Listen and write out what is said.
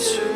answer.